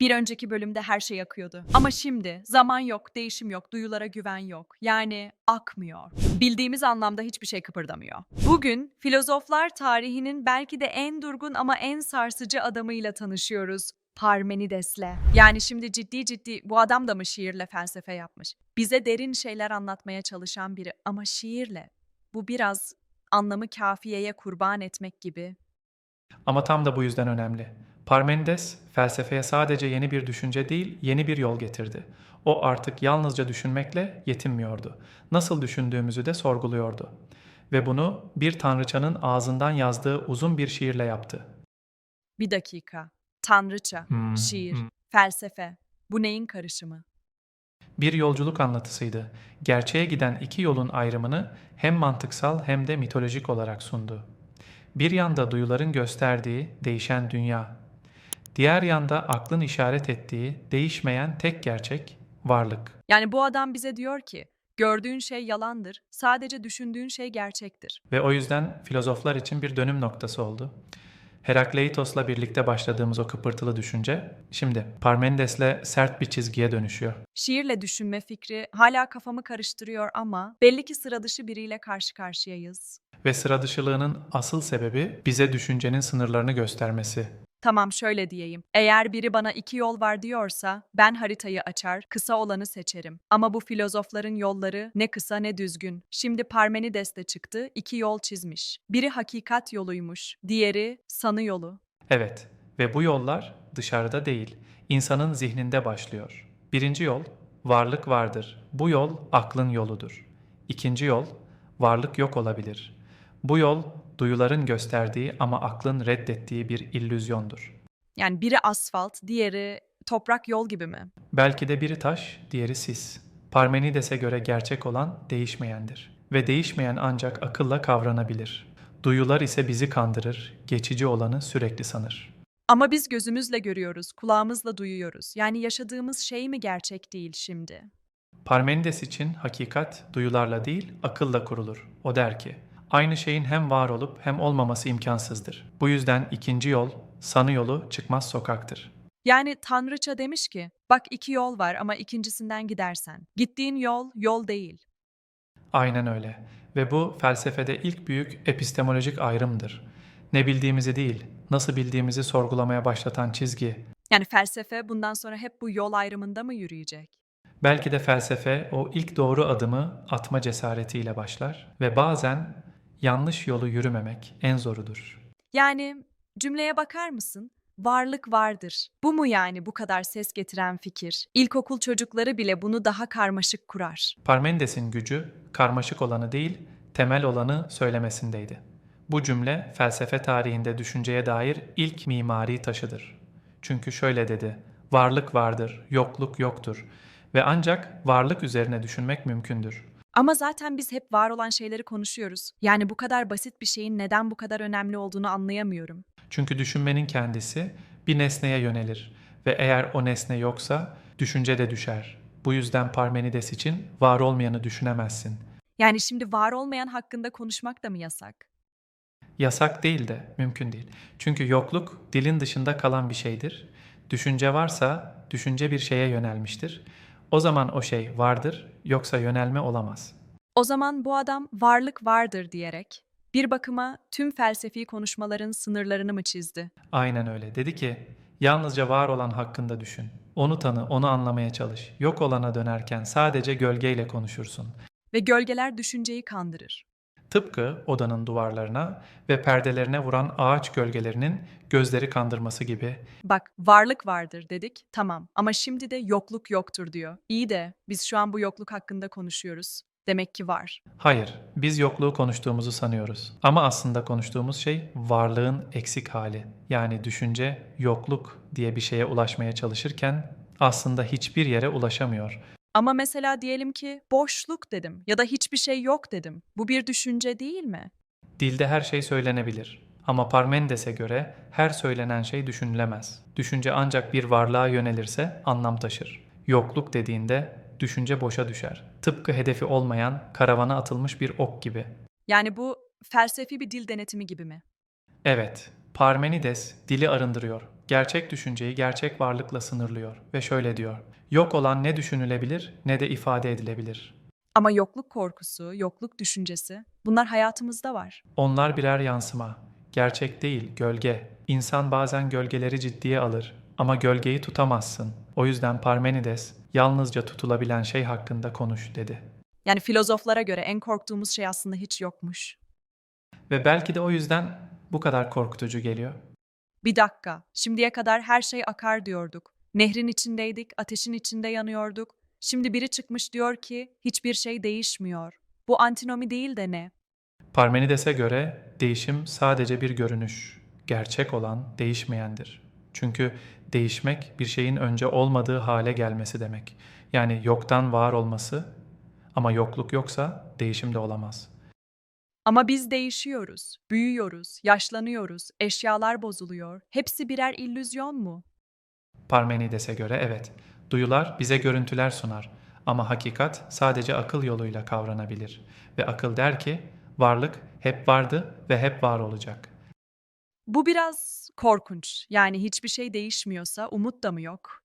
Bir önceki bölümde her şey akıyordu. Ama şimdi zaman yok, değişim yok, duyulara güven yok. Yani akmıyor. Bildiğimiz anlamda hiçbir şey kıpırdamıyor. Bugün filozoflar tarihinin belki de en durgun ama en sarsıcı adamıyla tanışıyoruz. Parmenides'le. Yani şimdi ciddi ciddi bu adam da mı şiirle felsefe yapmış? Bize derin şeyler anlatmaya çalışan biri ama şiirle. Bu biraz anlamı kafiyeye kurban etmek gibi. Ama tam da bu yüzden önemli. Parmenides felsefeye sadece yeni bir düşünce değil, yeni bir yol getirdi. O artık yalnızca düşünmekle yetinmiyordu. Nasıl düşündüğümüzü de sorguluyordu. Ve bunu bir tanrıçanın ağzından yazdığı uzun bir şiirle yaptı. Bir dakika. Tanrıça, Hmm, şiir, hmm. felsefe. Bu neyin karışımı? Bir yolculuk anlatısıydı. Gerçeğe giden iki yolun ayrımını hem mantıksal hem de mitolojik olarak sundu. Bir yanda duyuların gösterdiği değişen dünya, diğer yanda aklın işaret ettiği değişmeyen tek gerçek varlık. Yani bu adam bize diyor ki, gördüğün şey yalandır, sadece düşündüğün şey gerçektir. Ve o yüzden filozoflar için bir dönüm noktası oldu. Herakleitos'la birlikte başladığımız o kıpırtılı düşünce, şimdi Parmenides'le sert bir çizgiye dönüşüyor. Şiirle düşünme fikri hala kafamı karıştırıyor ama belli ki sıra dışı biriyle karşı karşıyayız. Ve sıra dışılığının asıl sebebi bize düşüncenin sınırlarını göstermesi. Tamam şöyle diyeyim. Eğer biri bana iki yol var diyorsa ben haritayı açar, kısa olanı seçerim. Ama bu filozofların yolları ne kısa ne düzgün. Şimdi Parmenides de çıktı, iki yol çizmiş. Biri hakikat yoluymuş, diğeri sanı yolu. Evet ve bu yollar dışarıda değil, insanın zihninde başlıyor. Birinci yol, varlık vardır. Bu yol aklın yoludur. İkinci yol, varlık yok olabilir. Bu yol, duyuların gösterdiği ama aklın reddettiği bir illüzyondur. Yani biri asfalt, diğeri toprak yol gibi mi? Belki de biri taş, diğeri sis. Parmenides'e göre gerçek olan değişmeyendir. Ve değişmeyen ancak akılla kavranabilir. Duyular ise bizi kandırır, geçici olanı sürekli sanır. Ama biz gözümüzle görüyoruz, kulağımızla duyuyoruz. Yani yaşadığımız şey mi gerçek değil şimdi? Parmenides için hakikat duyularla değil akılla kurulur. O der ki, aynı şeyin hem var olup hem olmaması imkansızdır. Bu yüzden ikinci yol, sanı yolu çıkmaz sokaktır. Yani Tanrıça demiş ki, bak iki yol var ama ikincisinden gidersen. Gittiğin yol, yol değil. Aynen öyle. Ve bu felsefede ilk büyük epistemolojik ayrımdır. Ne bildiğimizi değil, nasıl bildiğimizi sorgulamaya başlatan çizgi. Yani felsefe bundan sonra hep bu yol ayrımında mı yürüyecek? Belki de felsefe o ilk doğru adımı atma cesaretiyle başlar ve bazen yanlış yolu yürümemek en zorudur. Yani cümleye bakar mısın? Varlık vardır. Bu mu yani bu kadar ses getiren fikir? İlkokul çocukları bile bunu daha karmaşık kurar. Parmenides'in gücü karmaşık olanı değil, temel olanı söylemesindeydi. Bu cümle felsefe tarihinde düşünceye dair ilk mimari taşıdır. Çünkü şöyle dedi: Varlık vardır, yokluk yoktur ve ancak varlık üzerine düşünmek mümkündür. Ama zaten biz hep var olan şeyleri konuşuyoruz. Yani bu kadar basit bir şeyin neden bu kadar önemli olduğunu anlayamıyorum. Çünkü düşünmenin kendisi bir nesneye yönelir ve eğer o nesne yoksa düşünce de düşer. Bu yüzden Parmenides için var olmayanı düşünemezsin. Yani şimdi var olmayan hakkında konuşmak da mı yasak? Yasak değil de mümkün değil. Çünkü yokluk dilin dışında kalan bir şeydir. Düşünce varsa düşünce bir şeye yönelmiştir. O zaman o şey vardır yoksa yönelme olamaz. O zaman bu adam varlık vardır diyerek bir bakıma tüm felsefi konuşmaların sınırlarını mı çizdi? Aynen öyle. Dedi ki yalnızca var olan hakkında düşün. Onu tanı, onu anlamaya çalış. Yok olana dönerken sadece gölgeyle konuşursun. Ve gölgeler düşünceyi kandırır. Tıpkı odanın duvarlarına ve perdelerine vuran ağaç gölgelerinin gözleri kandırması gibi. Bak varlık vardır dedik tamam ama şimdi de yokluk yoktur diyor. İyi de biz şu an bu yokluk hakkında konuşuyoruz. Demek ki var. Hayır, biz yokluğu konuştuğumuzu sanıyoruz. Ama aslında konuştuğumuz şey varlığın eksik hali. Yani düşünce yokluk diye bir şeye ulaşmaya çalışırken aslında hiçbir yere ulaşamıyor. Ama mesela diyelim ki boşluk dedim ya da hiçbir şey yok dedim. Bu bir düşünce değil mi? Dilde her şey söylenebilir. Ama Parmenides'e göre her söylenen şey düşünülemez. Düşünce ancak bir varlığa yönelirse anlam taşır. Yokluk dediğinde düşünce boşa düşer. Tıpkı hedefi olmayan karavana atılmış bir ok gibi. Yani bu felsefi bir dil denetimi gibi mi? Evet, Parmenides dili arındırıyor. Gerçek düşünceyi gerçek varlıkla sınırlıyor ve şöyle diyor. Yok olan ne düşünülebilir ne de ifade edilebilir. Ama yokluk korkusu, yokluk düşüncesi bunlar hayatımızda var. Onlar birer yansıma. Gerçek değil, gölge. İnsan bazen gölgeleri ciddiye alır ama gölgeyi tutamazsın. O yüzden Parmenides yalnızca tutulabilen şey hakkında konuş dedi. Yani filozoflara göre en korktuğumuz şey aslında hiç yokmuş. Ve belki de o yüzden bu kadar korkutucu geliyor. Bir dakika, şimdiye kadar her şey akar diyorduk. Nehrin içindeydik, ateşin içinde yanıyorduk. Şimdi biri çıkmış diyor ki hiçbir şey değişmiyor. Bu antinomi değil de ne? Parmenides'e göre değişim sadece bir görünüş. Gerçek olan değişmeyendir. Çünkü değişmek bir şeyin önce olmadığı hale gelmesi demek. Yani yoktan var olması ama yokluk yoksa değişim de olamaz. Ama biz değişiyoruz, büyüyoruz, yaşlanıyoruz, eşyalar bozuluyor. Hepsi birer illüzyon mu? Parmenides'e göre evet, duyular bize görüntüler sunar ama hakikat sadece akıl yoluyla kavranabilir. Ve akıl der ki, varlık hep vardı ve hep var olacak. Bu biraz korkunç. Yani hiçbir şey değişmiyorsa umut da mı yok?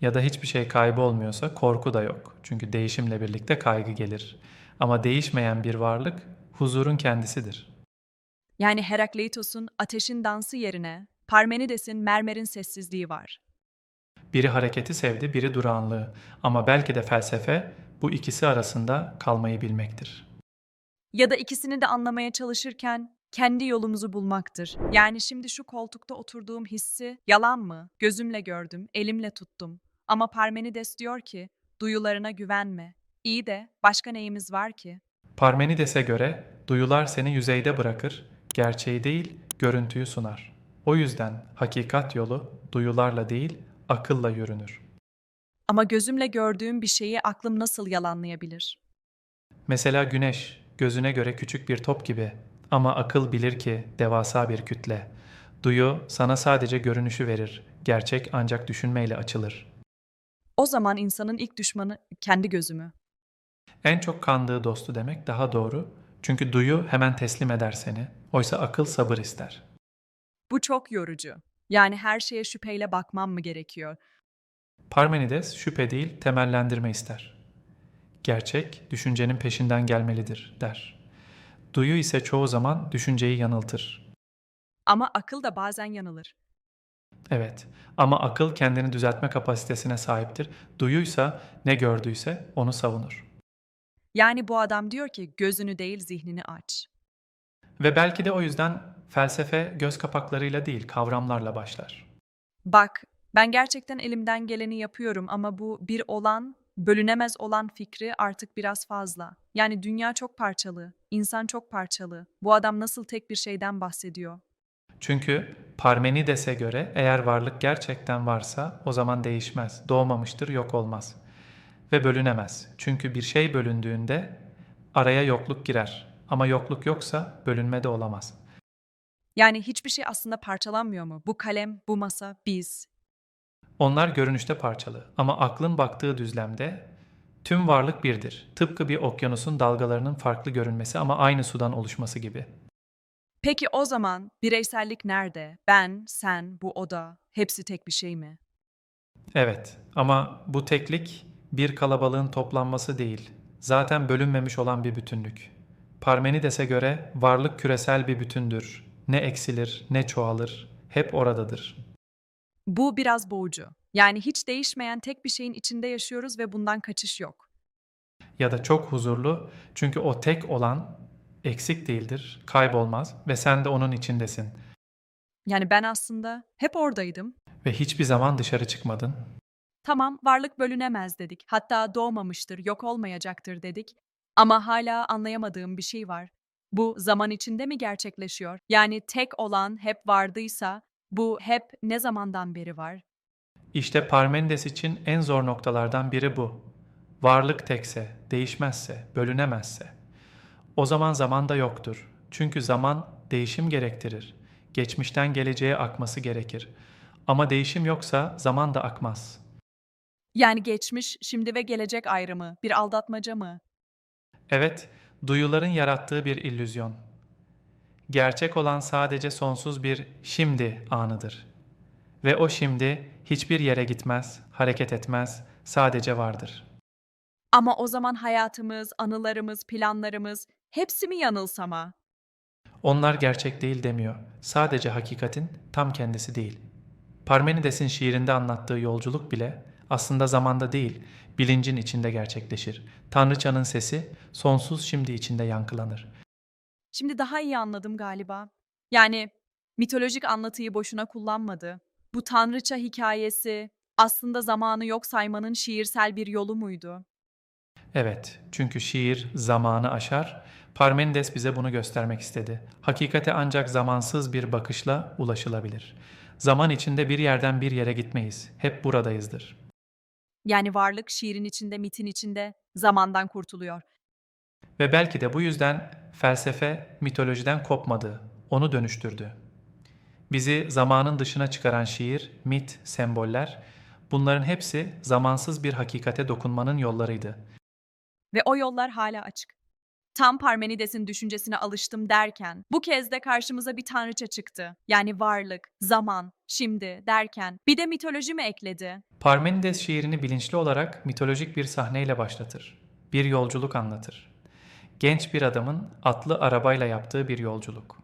Ya da hiçbir şey kaybolmuyorsa korku da yok. Çünkü değişimle birlikte kaygı gelir. Ama değişmeyen bir varlık huzurun kendisidir. Yani Herakleitos'un ateşin dansı yerine Parmenides'in mermerin sessizliği var. Biri hareketi sevdi, biri durağanlığı. Ama belki de felsefe bu ikisi arasında kalmayı bilmektir. Ya da ikisini de anlamaya çalışırken kendi yolumuzu bulmaktır. Yani şimdi şu koltukta oturduğum hissi yalan mı? Gözümle gördüm, elimle tuttum. Ama Parmenides diyor ki duyularına güvenme. İyi de başka neyimiz var ki? Parmenides'e göre duyular seni yüzeyde bırakır, gerçeği değil, görüntüyü sunar. O yüzden hakikat yolu duyularla değil, akılla yürünür. Ama gözümle gördüğüm bir şeyi aklım nasıl yalanlayabilir? Mesela güneş, gözüne göre küçük bir top gibi ama akıl bilir ki devasa bir kütle. Duyu sana sadece görünüşü verir, gerçek ancak düşünmeyle açılır. O zaman insanın ilk düşmanı kendi gözümü. En çok kandığı dostu demek daha doğru. Çünkü duyu hemen teslim eder seni. Oysa akıl sabır ister. Bu çok yorucu. Yani her şeye şüpheyle bakmam mı gerekiyor? Parmenides şüphe değil temellendirme ister. Gerçek düşüncenin peşinden gelmelidir der. Duyu ise çoğu zaman düşünceyi yanıltır. Ama akıl da bazen yanılır. Evet ama akıl kendini düzeltme kapasitesine sahiptir. Duyuysa ne gördüyse onu savunur. Yani bu adam diyor ki gözünü değil zihnini aç. Ve belki de o yüzden felsefe göz kapaklarıyla değil kavramlarla başlar. Bak, ben gerçekten elimden geleni yapıyorum ama bu bir olan, bölünemez olan fikri artık biraz fazla. Yani dünya çok parçalı, insan çok parçalı. Bu adam nasıl tek bir şeyden bahsediyor? Çünkü Parmenides'e göre eğer varlık gerçekten varsa o zaman değişmez, doğmamıştır, yok olmaz ve bölünemez. Çünkü bir şey bölündüğünde araya yokluk girer ama yokluk yoksa bölünme de olamaz. Yani hiçbir şey aslında parçalanmıyor mu? Bu kalem, bu masa, biz. Onlar görünüşte parçalı ama aklın baktığı düzlemde tüm varlık birdir. Tıpkı bir okyanusun dalgalarının farklı görünmesi ama aynı sudan oluşması gibi. Peki o zaman bireysellik nerede? Ben, sen, bu oda, hepsi tek bir şey mi? Evet ama bu teklik bir kalabalığın toplanması değil. Zaten bölünmemiş olan bir bütünlük. Parmenides'e göre varlık küresel bir bütündür. Ne eksilir ne çoğalır. Hep oradadır. Bu biraz boğucu. Yani hiç değişmeyen tek bir şeyin içinde yaşıyoruz ve bundan kaçış yok. Ya da çok huzurlu çünkü o tek olan eksik değildir, kaybolmaz ve sen de onun içindesin. Yani ben aslında hep oradaydım. Ve hiçbir zaman dışarı çıkmadın. Tamam, varlık bölünemez dedik. Hatta doğmamıştır, yok olmayacaktır dedik. Ama hala anlayamadığım bir şey var. Bu zaman içinde mi gerçekleşiyor? Yani tek olan hep vardıysa bu hep ne zamandan beri var? İşte Parmenides için en zor noktalardan biri bu. Varlık tekse, değişmezse, bölünemezse. O zaman zaman da yoktur. Çünkü zaman değişim gerektirir. Geçmişten geleceğe akması gerekir. Ama değişim yoksa zaman da akmaz. Yani geçmiş, şimdi ve gelecek ayrımı bir aldatmaca mı? Evet, duyuların yarattığı bir illüzyon. Gerçek olan sadece sonsuz bir şimdi anıdır. Ve o şimdi hiçbir yere gitmez, hareket etmez, sadece vardır. Ama o zaman hayatımız, anılarımız, planlarımız hepsi mi yanılsama? Onlar gerçek değil demiyor. Sadece hakikatin tam kendisi değil. Parmenides'in şiirinde anlattığı yolculuk bile aslında zamanda değil, bilincin içinde gerçekleşir. Tanrıçanın sesi sonsuz şimdi içinde yankılanır. Şimdi daha iyi anladım galiba. Yani mitolojik anlatıyı boşuna kullanmadı. Bu tanrıça hikayesi aslında zamanı yok saymanın şiirsel bir yolu muydu? Evet, çünkü şiir zamanı aşar. Parmenides bize bunu göstermek istedi. Hakikate ancak zamansız bir bakışla ulaşılabilir. Zaman içinde bir yerden bir yere gitmeyiz. Hep buradayızdır. Yani varlık şiirin içinde, mitin içinde zamandan kurtuluyor. Ve belki de bu yüzden felsefe mitolojiden kopmadı, onu dönüştürdü. Bizi zamanın dışına çıkaran şiir, mit, semboller, bunların hepsi zamansız bir hakikate dokunmanın yollarıydı. Ve o yollar hala açık. Tam Parmenides'in düşüncesine alıştım derken bu kez de karşımıza bir tanrıça çıktı. Yani varlık, zaman, şimdi derken bir de mitoloji mi ekledi? Parmenides şiirini bilinçli olarak mitolojik bir sahneyle başlatır. Bir yolculuk anlatır. Genç bir adamın atlı arabayla yaptığı bir yolculuk.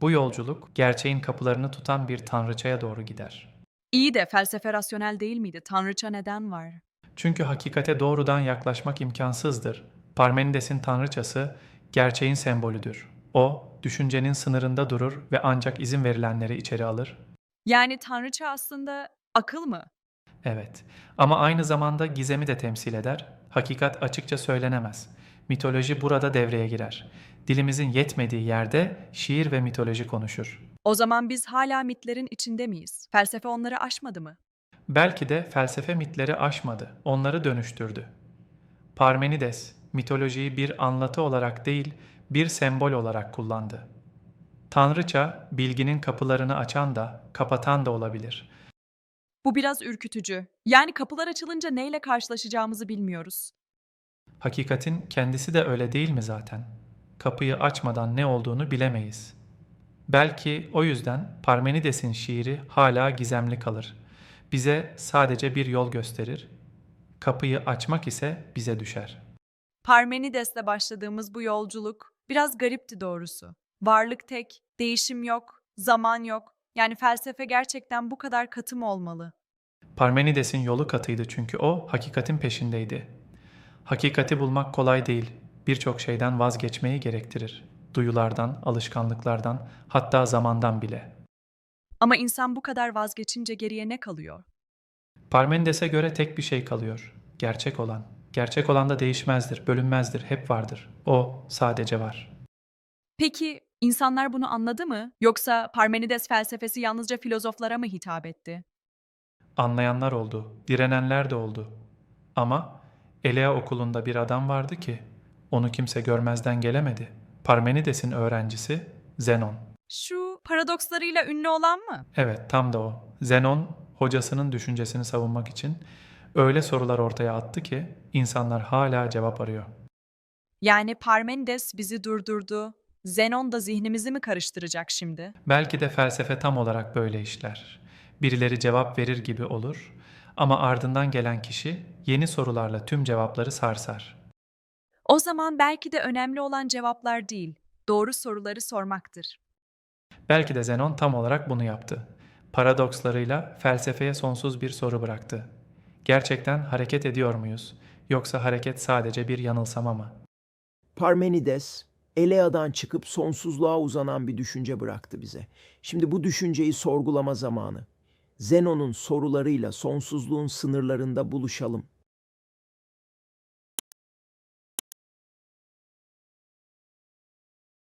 Bu yolculuk gerçeğin kapılarını tutan bir tanrıçaya doğru gider. İyi de felsefe rasyonel değil miydi? Tanrıça neden var? Çünkü hakikate doğrudan yaklaşmak imkansızdır. Parmenides'in tanrıçası gerçeğin sembolüdür. O, düşüncenin sınırında durur ve ancak izin verilenleri içeri alır. Yani tanrıça aslında akıl mı? Evet, ama aynı zamanda gizemi de temsil eder. Hakikat açıkça söylenemez. Mitoloji burada devreye girer. Dilimizin yetmediği yerde şiir ve mitoloji konuşur. O zaman biz hala mitlerin içinde miyiz? Felsefe onları aşmadı mı? Belki de felsefe mitleri aşmadı, onları dönüştürdü. Parmenides, mitolojiyi bir anlatı olarak değil, bir sembol olarak kullandı. Tanrıça, bilginin kapılarını açan da, kapatan da olabilir. Bu biraz ürkütücü. Yani kapılar açılınca neyle karşılaşacağımızı bilmiyoruz. Hakikatin kendisi de öyle değil mi zaten? Kapıyı açmadan ne olduğunu bilemeyiz. Belki o yüzden Parmenides'in şiiri hala gizemli kalır. Bize sadece bir yol gösterir. Kapıyı açmak ise bize düşer. Parmenides'le başladığımız bu yolculuk biraz garipti doğrusu. Varlık tek, değişim yok, zaman yok. Yani felsefe gerçekten bu kadar katı mı olmalı? Parmenides'in yolu katıydı çünkü o hakikatin peşindeydi. Hakikati bulmak kolay değil. Birçok şeyden vazgeçmeyi gerektirir. Duyulardan, alışkanlıklardan, hatta zamandan bile. Ama insan bu kadar vazgeçince geriye ne kalıyor? Parmenides'e göre tek bir şey kalıyor. Gerçek olan. Gerçek olan da değişmezdir, bölünmezdir, hep vardır. O sadece var. Peki insanlar bunu anladı mı? Yoksa Parmenides felsefesi yalnızca filozoflara mı hitap etti? Anlayanlar oldu, direnenler de oldu. Ama Elea okulunda bir adam vardı ki onu kimse görmezden gelemedi. Parmenides'in öğrencisi Zenon. Şu paradokslarıyla ünlü olan mı? Evet, tam da o. Zenon hocasının düşüncesini savunmak için öyle sorular ortaya attı ki insanlar hala cevap arıyor. Yani Parmenides bizi durdurdu. Zenon da zihnimizi mi karıştıracak şimdi? Belki de felsefe tam olarak böyle işler. Birileri cevap verir gibi olur ama ardından gelen kişi yeni sorularla tüm cevapları sarsar. O zaman belki de önemli olan cevaplar değil, doğru soruları sormaktır. Belki de Zenon tam olarak bunu yaptı. Paradokslarıyla felsefeye sonsuz bir soru bıraktı. Gerçekten hareket ediyor muyuz? Yoksa hareket sadece bir yanılsama mı? Parmenides, Elea'dan çıkıp sonsuzluğa uzanan bir düşünce bıraktı bize. Şimdi bu düşünceyi sorgulama zamanı. Zenon'un sorularıyla sonsuzluğun sınırlarında buluşalım.